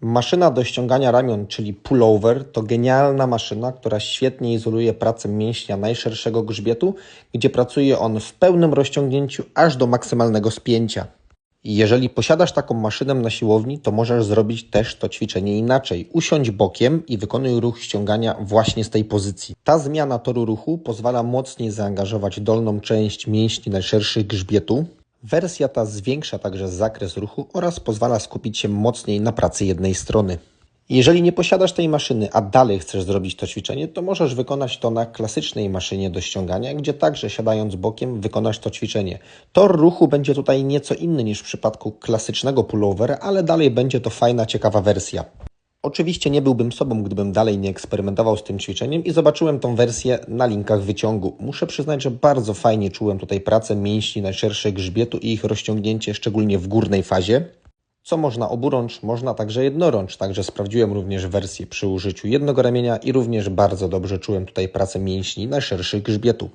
Maszyna do ściągania ramion, czyli pullover, to genialna maszyna, która świetnie izoluje pracę mięśnia najszerszego grzbietu, gdzie pracuje on w pełnym rozciągnięciu aż do maksymalnego spięcia. Jeżeli posiadasz taką maszynę na siłowni, to możesz zrobić też to ćwiczenie inaczej. Usiądź bokiem i wykonuj ruch ściągania właśnie z tej pozycji. Ta zmiana toru ruchu pozwala mocniej zaangażować dolną część mięśni najszerszych grzbietu. Wersja ta zwiększa także zakres ruchu oraz pozwala skupić się mocniej na pracy jednej strony. Jeżeli nie posiadasz tej maszyny, a dalej chcesz zrobić to ćwiczenie, to możesz wykonać to na klasycznej maszynie do ściągania, gdzie także siadając bokiem wykonasz to ćwiczenie. Tor ruchu będzie tutaj nieco inny niż w przypadku klasycznego pullover, ale dalej będzie to fajna, ciekawa wersja. Oczywiście nie byłbym sobą, gdybym dalej nie eksperymentował z tym ćwiczeniem i zobaczyłem tą wersję na linkach wyciągu. Muszę przyznać, że bardzo fajnie czułem tutaj pracę mięśni najszerszych grzbietu i ich rozciągnięcie, szczególnie w górnej fazie. Co można oburącz, można także jednorącz, także sprawdziłem również wersję przy użyciu jednego ramienia i również bardzo dobrze czułem tutaj pracę mięśni najszerszych grzbietu.